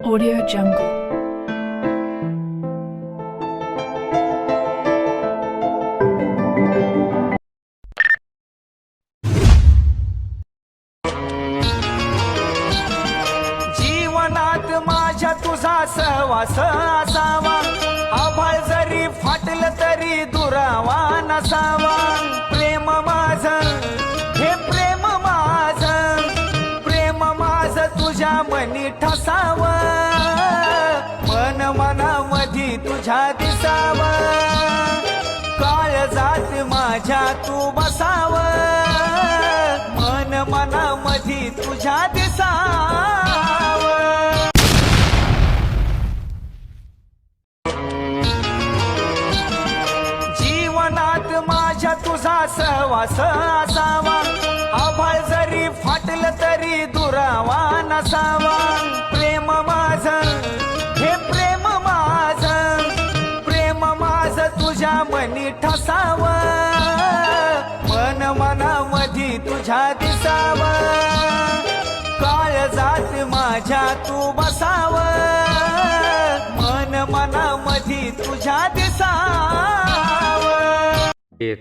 Audio Jungle. जीवनात माझ्या तुझा सहवास असावा. आभाळ जरी फाटलं तरी दुरावा नसावा. प्रेम माझ हे प्रेम माझ. प्रेम माझ तुझ्या मनी ठसावा. मी तुझ्या दिसाव काळ जात माझ्या तू बसाव मन मनामधी तुझ्या दिसाव जीवनात माझ्या तुझा सहवास असावा. आभाळ जरी फाटलं तरी दुरावा नसावा. प्रेम माझं मनी ठसाव. मन मनामधी तुझ्या दिसाव. काळ जात माझ्या तू बसाव. मन मनामधी तुझ्या दिसाव.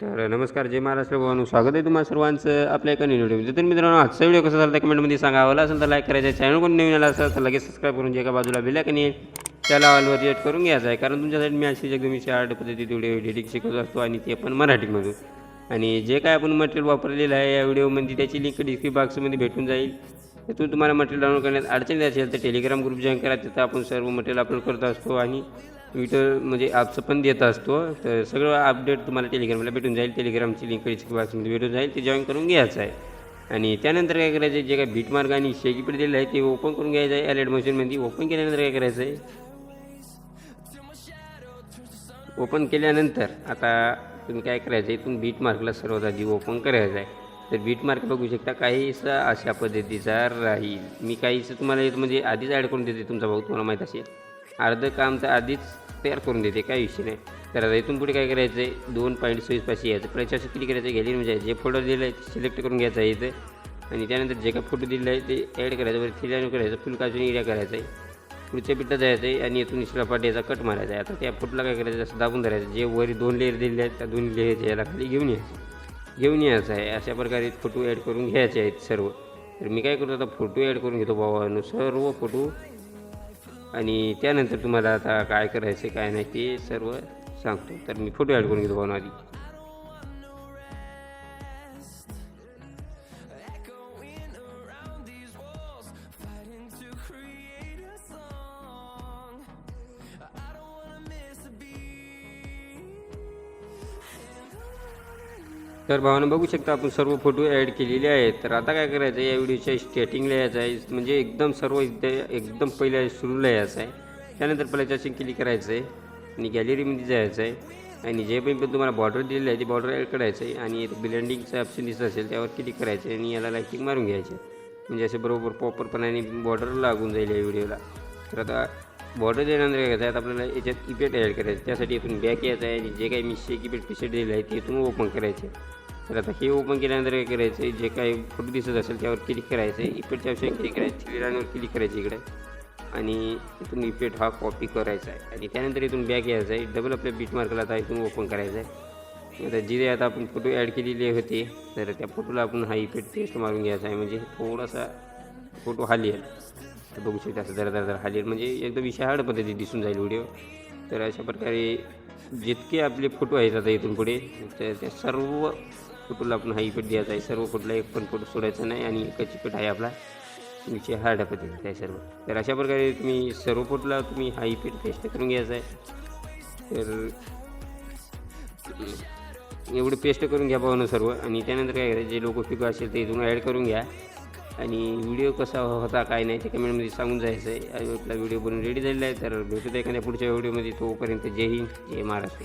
तर नमस्कार जय महाराष्ट्र भावांनो स्वागत आहे तुम्हाला सर्वांचं आपल्या एका नवीन व्हिडिओमध्ये तर मित्रांनो आजचा व्हिडिओ कसा झाला कमेंटमध्ये सांगा आवडला असेल तर लाईक करायचं. चॅनल कोण नवीन आला असेल तर लगेच सबस्क्राईब करून जे एका बाजूला बेलाकन त्या त्याला रेट करून घ्यायचा आहे. कारण तुमच्यासाठी मी अशी एकदम शार्ट पद्धतीत व्हिडिओ एडिटिंग शिकवत असतो आणि ते पण मराठीमधून आणि जे काय आपण मटेरियल वापरलेलं आहे या व्हिडिओमध्ये त्याची लिंक डिस्क्रिप बॉक्समध्ये भेटून जाईल. तिथून तुम्हाला मटेरियल डाउनलोड करण्यात अडचणी असेल तर टेलिग्राम ग्रुप जॉईन करा. तिथं आपण सर्व मटेरियल अपलोड करत असतो आणि ट्विटर म्हणजे ॲपचं पण देत असतो. तर सगळं अपडेट तुम्हाला टेलिग्रामला भेटून जाईल. टेलिग्रामची लिंक डिस्क्रिप बॉक्समध्ये भेटून जाईल. ते जॉईन करून घ्यायचं आहे. आणि त्यानंतर काय करायचं आहे? जे काय बीट मार्ग आणि शेकीपीठ दिलेलं आहे ते ओपन करून घ्यायचं आहे. ॲलेड मशीनमध्ये ओपन केल्यानंतर काय करायचं आहे? ओपन केल्यानंतर आता तुम्ही काय करायचं आहे इथून बीट मार्कला सर्वात आधी ओपन करायचं आहे. तर बीट मार्क बघू शकता काहीसा अशा पद्धतीचा राहील. मी काहीसं तुम्हाला इथं म्हणजे आधीच ॲड करून देते तुमचा भाऊ तुम्हाला माहीत असेल. अर्धं काम तर आधीच तयार करून देते काही विषय नाही. तर आता इथून पुढे काय करायचं आहे दोन पॉईंट सव्वीस पाशी यायचं. प्रचार किती करायचं आहे म्हणजे जे फोटो दिलं आहे सिलेक्ट करून घ्यायचं आहे इथं. आणि त्यानंतर जे काय फोटो दिले आहे ते ॲड करायचं वरती फिलायन करायचं फुल काजून एरिया करायचा आहे. पुढच्या पिठात जायचं आहे आणि इथून इसला पाट्याचा कट मारायचा आहे. आता त्या फुटला काय करायचं? असं दाबून धरायचं. जे वरी दोन लेअर दिलेले आहेत त्या दोन लेअर याला खाली घेऊन यायचं. घेऊन यायचं आहे. अशा प्रकारे फोटो ॲड करून घ्यायचे आहेत सर्व. तर मी काय करतो आता फोटो ॲड करून घेतो भावानं. सर्व फोटो. आणि त्यानंतर तुम्हाला आता काय करायचं काय नाही ते सर्व सांगतो. तर मी फोटो ॲड करून घेतो भावना आधी. तर भावानं बघू शकता आपण सर्व फोटो ॲड केलेले आहेत. तर आता काय करायचं आहे? या व्हिडिओच्या स्टेटिंगला यायचं आहे. म्हणजे एकदम सर्व एकदम पहिल्या सुरूला यायचं आहे. त्यानंतर पहिल्या त्याची क्लिक करायचं आहे आणि गॅलरीमध्ये जायचं आहे आणि जे पण पण तुम्हाला बॉर्डर दिलेलं आहे ते बॉर्डर ॲड करायचं आहे आणि ब्लेंडिंगचं ऑप्शन दिसत असेल त्यावर क्लिक करायचं आहे आणि याला लाईटिंग मारून घ्यायचे. म्हणजे असे बरोबर प्रॉपरपणाने बॉर्डर लागून जाईल या व्हिडिओला तर आता बॉर्डर दिल्यानंतर काय करायचं आहे आता आपल्याला याच्यात कीपॅड ॲड करायचं. त्यासाठी इथून बॅक यायचं आहे आणि जे काही मी शेक इफेक्ट पिसेट आहे ते इथून ओपन करायचे. तर आता हे ओपन केल्यानंतर काय करायचं आहे जे काही फोटो दिसत असेल त्यावर क्लिक करायचं. आहे इफेक्टच्या ऑप्शन क्लिक करायचं थ्री लाईनवर क्लिक करायचं इकडे. आणि इथून इपेट हा कॉपी करायचा आहे. आणि त्यानंतर इथून बॅक यायचा आहे. डबल आपल्या बीट मार्कला आता इथून ओपन करायचं आहे. आता जिथे आता आपण फोटो ॲड केलेले होते तर त्या फोटोला आपण हा इफेक्ट पेस्ट मारून घ्यायचा आहे. म्हणजे थोडासा फोटो हा लिहायला तर बघू शकता असं जरा जरा जरा म्हणजे एकदम विशाळ पद्धतीत दिसून जाईल व्हिडिओ तर अशा प्रकारे जितके आपले फोटो आहेत आता इथून पुढे तर त्या सर्व फोटोला आपण हा इफेक्ट द्यायचा आहे. सर्व फोटोला एक पण फोटो सोडायचा नाही आणि एकच इफेक्ट आहे आपला. विषय हार्ड पद्धती आहे सर्व. तर अशा प्रकारे तुम्ही सर्व फोटोला तुम्ही हा इफेक्ट पेस्ट करून घ्यायचा आहे. तर एवढं पेस्ट करून घ्या पाहून सर्व. आणि त्यानंतर काय करायचं जे लोक फिको असेल ते इथून ॲड करून घ्या. आणि व्हिडिओ कसा होता काय नाही ते कमेंटमध्ये सांगून जायचं आहे आपला व्हिडिओ बनून रेडी झालेला आहे तर भेटूया एखाद्या पुढच्या व्हिडिओमध्ये. तोपर्यंत जय हिंद जय महाराष्ट्र.